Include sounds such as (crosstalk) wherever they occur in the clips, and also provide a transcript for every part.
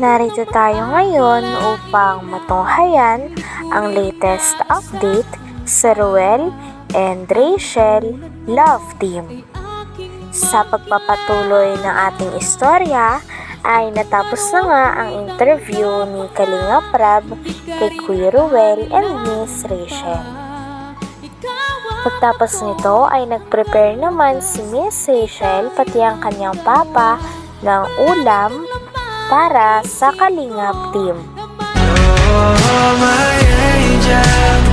Narito tayo ngayon upang matunghayan ang latest update sa Ruel and Rachel Love Team. Sa pagpapatuloy ng ating istorya ay natapos na nga ang interview ni Kalinga Prab kay Kuya Ruel and Miss Rachel. Pagtapos nito ay nag-prepare naman si Miss Rachel pati ang kanyang papa ng ulam para sa Kalingap team. Oh, my angel,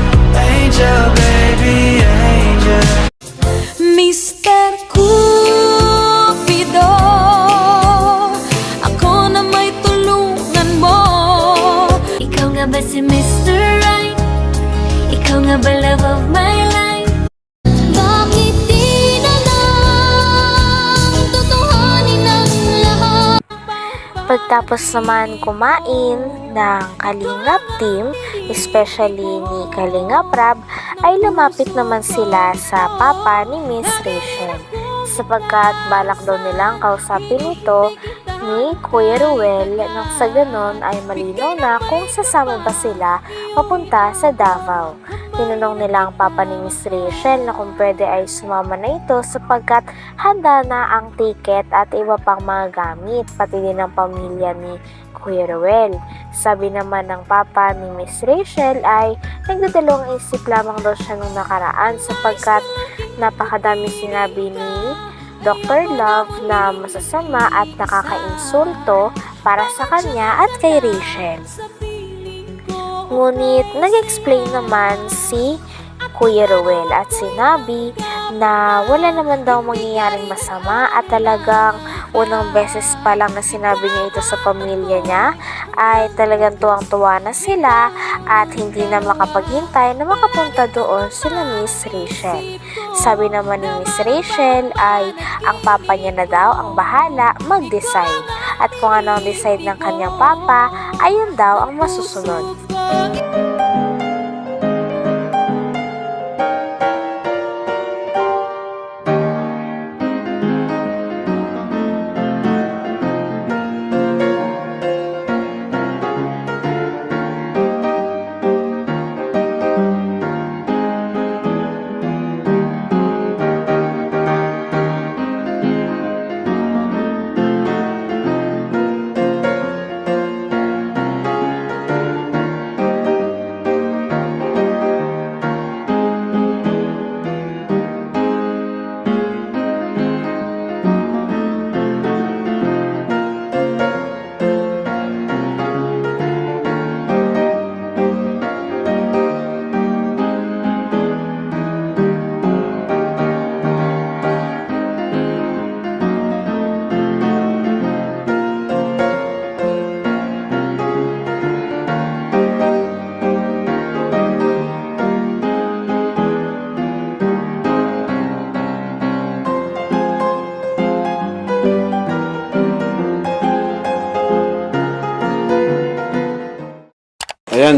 Pagtapos naman kumain ng Kalingap team, especially ni Kalingap Rab, ay lumapit naman sila sa papa ni Miss Rachel sapagkat balak daw nilang kausapin ito ni Kuya Ruel nang sa ganon ay malinaw na kung sasama ba sila papunta sa Davao. Tinanong nila ang papa ni Miss Rachel na kung pwede ay sumama na ito sapagkat handa na ang ticket at iba pang mga gamit, pati din ang pamilya ni Kuya Ruel. Sabi naman ng papa ni Miss Rachel ay nagdadalawang isip lamang daw siya nung nakaraan sapagkat napakadami sinabi ni Dr. Love na masasama at nakakainsulto para sa kanya at kay Rachel. Ngunit nag-explain naman si Kuya Ruel at sinabi na wala naman daw mangyayaring masama at talagang unang beses pa lang na sinabi niya ito sa pamilya niya ay talagang tuwang-tuwa na sila at hindi na makapaghintay na makapunta doon sila Miss Rachel. Sabi naman ni Miss Rachel ay ang papa niya na daw ang bahala mag-decide at kung ano ang decide ng kanyang papa, ayun daw ang masusunod.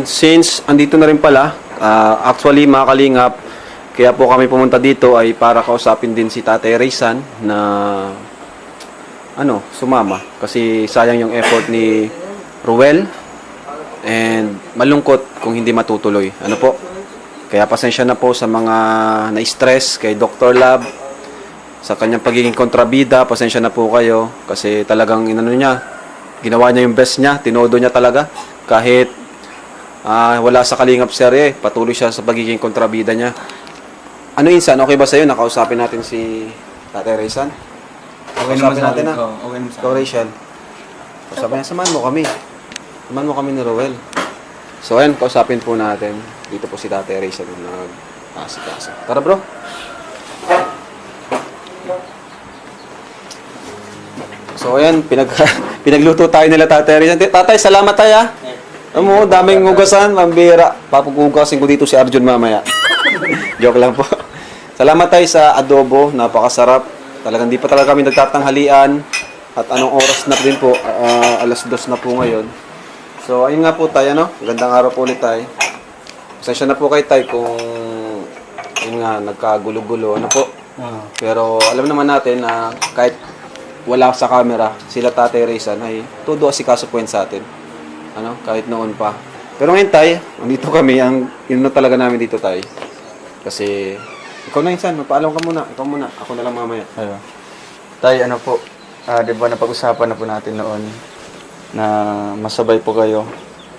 Since andito na rin pala, ah, actually mga kalingap, kaya po kami pumunta dito ay para kausapin din si Tatay Raysan na ano, sumama. Kasi sayang yung effort ni Ruel and malungkot kung hindi matutuloy. Ano po? Kaya pasensya na po sa mga na-stress kay Dr. Lab, sa kanyang pagiging kontrabida, pasensya na po kayo kasi talagang inano niya, ginawa niya yung best niya, tinodo niya talaga kahit Ah, wala sa Kalingap serye, patuloy siya sa pagiging kontrabida niya. Ano insan, okay ba sa'yo? Nakausapin natin si Tatay Raysan? Okay naman Kausapin sa natin na. Oo, okay naman sa Ikaw. Rachel. Kausapin samahan mo kami. Samahan mo kami ni Rowel. So, ayan, kausapin po natin. Dito po si Tatay Raysan yung nag-asikaso. Tara, bro. So, ayan, pinag (laughs) pinagluto tayo nila Tatay Raysan. Tatay, salamat tayo, ah. Alam mo, daming hugasan, mambira. Papugugasin ko dito si Arjun mamaya. (laughs) Joke lang po. Salamat tayo sa adobo, napakasarap. Talagang di pa talaga kami nagtatanghalian. At anong oras na din po, ah, alas dos na po ngayon. So, ayun nga po tayo, no? Gandang araw po ulit tayo. Pasensya na po kay Tay kung yun nga, nagkagulo-gulo. Ano po? Oo. Pero alam naman natin na kahit wala sa camera, sila Tatay Raysan ay todo asikaso po yan sa atin. Ano, kahit noon pa. Pero ngayon tay, nandito kami, ang yun na talaga namin dito tay. Kasi, ikaw na insan, magpaalam ka muna, ikaw muna, ako na lang mamaya. Ayo. Tay, ano po, ah, di ba napag-usapan na po natin noon na masabay po kayo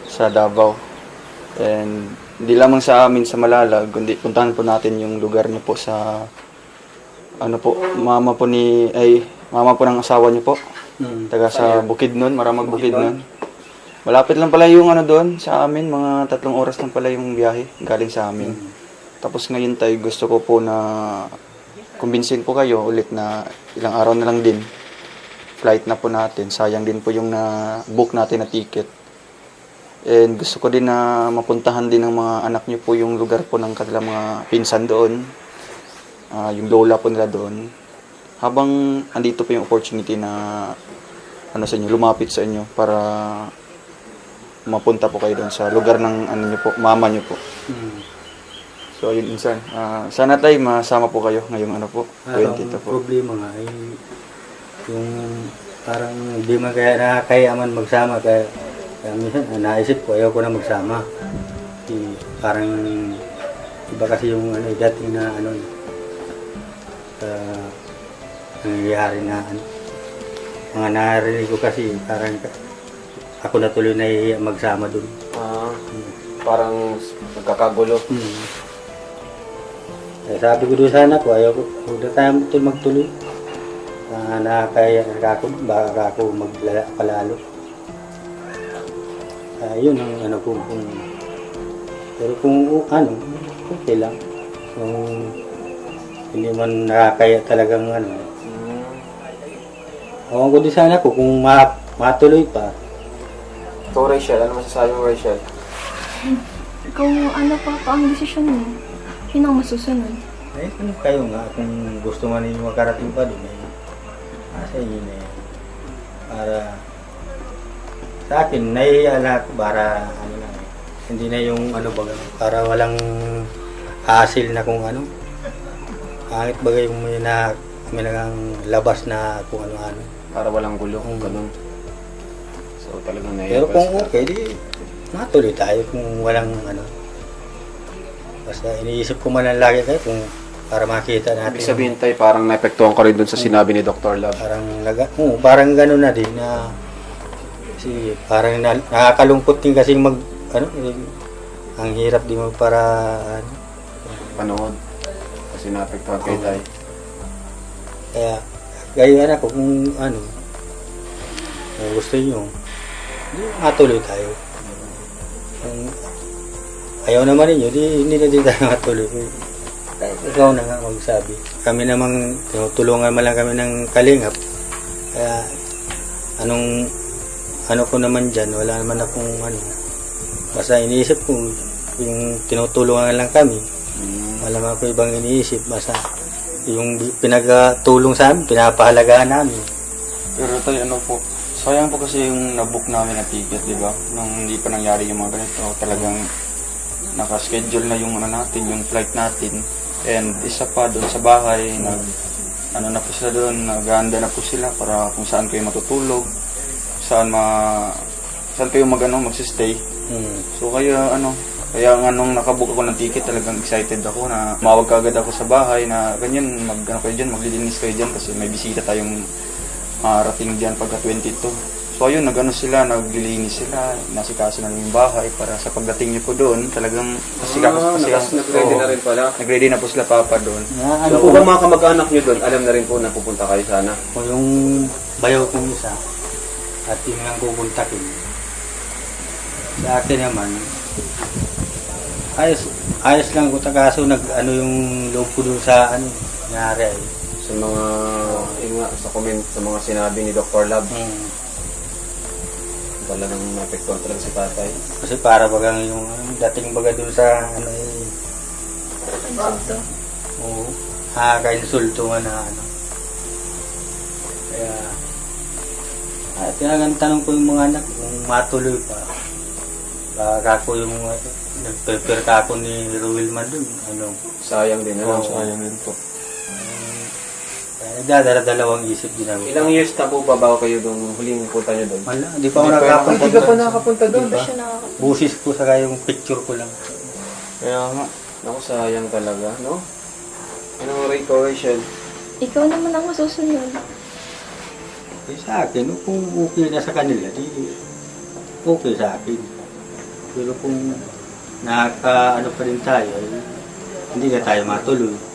sa Davao. And hindi lamang sa amin sa Malalag, kundi puntahan po natin yung lugar niyo po sa ano po, mama po ni ay mama po ng asawa niyo po. Taga sa Bukidnon, Maramag Bukidnon. Malapit lang pala yung ano doon sa amin, mga tatlong oras lang pala yung biyahe galing sa amin. Tapos ngayon tayo gusto ko po na kumbinsin po kayo ulit na ilang araw na lang din flight na po natin. Sayang din po yung na book natin na ticket. And gusto ko din na mapuntahan din ng mga anak niyo po yung lugar po ng kanilang mga pinsan doon. Ah, yung lola po nila doon. Habang andito po yung opportunity na ano sa inyo, lumapit sa inyo para mapunta po kayo doon sa lugar ng ano niyo po, mama niyo po. So ayun insan. Ah, sana tayo masama po kayo ngayong ano po, Parang 20 po. problema nga ay yung parang hindi man kaya nakakaya man magsama kaya, kaya minsan ah, naisip ko ayaw ko na magsama. Di, parang iba kasi yung ano dating na ano sa nangyayari na ano mga narinig ko kasi parang ako na tuloy nahihiya magsama dun. Ah, parang nagkakagulo. Hmm. Eh, sabi ko doon sana ko, ayaw ko, huwag na tayo tuloy magtuloy. Ah, nakakaya ako, baka ako maglala palalo. Ah, yun ang ano ko, kung, pero kung uh, ano, okay lang. Kung hindi man nakakaya talagang ano, Ewan ko din sana ko kung ma matuloy pa. Ikaw Rachel, ano masasabi mo Rachel? Kung ano pa pa ang desisyon mo, yun ang masusunod. Eh, kung kayo nga, kung gusto man ninyo makarating pa din, eh, nasa inyo na yan. Para, sa akin, nahihiya lahat para, ano lang, eh, hindi na yung, ano ba, para walang hassle na kung ano. Kahit bagay yung may na, may nagang labas na kung ano-ano. Para walang gulo, ganun. So talagang Pero naiiwas kung ka. okay, di, matuloy tayo kung walang, ano, basta iniisip ko man lang lagi kayo kung para makita natin. Ibig sabihin tayo, parang naepektuhan ko rin dun sa sinabi ni Dr. Love. Parang naga, oh, parang gano'n na din na kasi parang na, nakakalungkot din kasi mag ano eh, ang hirap din mag para ano, Panood. Kasi naapektuhan kayo tayo. kaya gaya na ko kung ano kung gusto niyo di matuloy tayo. Kung ayaw naman ninyo di hindi na din tayo (laughs) matuloy. Kahit ikaw na nga magsabi. Kami namang tinutulungan man lang kami ng kalingap. Kaya anong ano ko naman dyan wala naman akong ano. Basta iniisip ko yung tinutulungan lang kami. Wala naman ako ibang iniisip basta yung pinagtulong sa amin pinapahalagaan namin. Pero tayo ano po, sayang po kasi yung nabook namin na ticket, di ba? Nung hindi pa nangyari yung mga ganito, talagang naka-schedule na yung ano natin, yung flight natin. And isa pa doon sa bahay, nag ano na po sila doon, naghahanda na po sila para kung saan kayo matutulog, saan ma saan kayo mag ano, magsistay. hmm. So kaya ano, kaya nga nung nakabook ako ng ticket talagang excited ako na mawag kagad ako sa bahay na ganyan, mag ano kayo dyan, maglilinis kayo dyan kasi may bisita tayong marating dyan pagka 22. So ayun, nagano sila, naglilinis sila, nasikaso na yung bahay para sa pagdating niyo po doon, talagang Ah, kasi nakas- nag-ready na rin pala. Nag-ready na po sila papa doon. So ano kung po, ang mga kamag-anak nyo doon, alam na rin po na pupunta kayo sana. kung yung bayaw kong isa at yun lang kukontakin sa akin naman ayos ayos lang ko kaso nag ano yung loob ko dun sa ano nangyari ay Sa mga, yun nga, sa comment, sa mga sinabi ni Dr. Love, hmm. talagang naapektuhan talaga si tatay. kasi para bagang yung dating baga dun sa ano eh Insulto. Oo. Nakaka-insulto nga na ano. Kaya, ah, tinagang tanong ko yung mga anak kung matuloy pa. Baka ako yung uh, nag-prepare ka ako ni Ruel man dun. Ano, Sayang din, ano? Oo. Sayang din po. Nagdadala-dalawang isip din namin. Ilang years na po ba bago kayo nung huling punta nyo doon? Wala, di pa ako nakapunta. Hindi ka pa nakapunta Hindi pa siya Busis ko sa yung picture ko lang. Kaya nga. Naku, sayang talaga, no? Anong rate ko, Rachel? Ikaw naman ang masusunod. Eh, sa akin, kung okay na sa kanila, di okay sa akin. Pero kung naka, ano pa rin tayo, eh, hindi na tayo matuloy.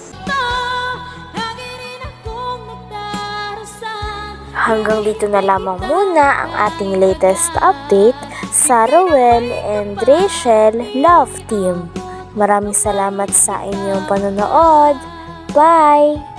Hanggang dito na lamang muna ang ating latest update sa Rowell and Rachel Love Team. Maraming salamat sa inyong panonood. Bye!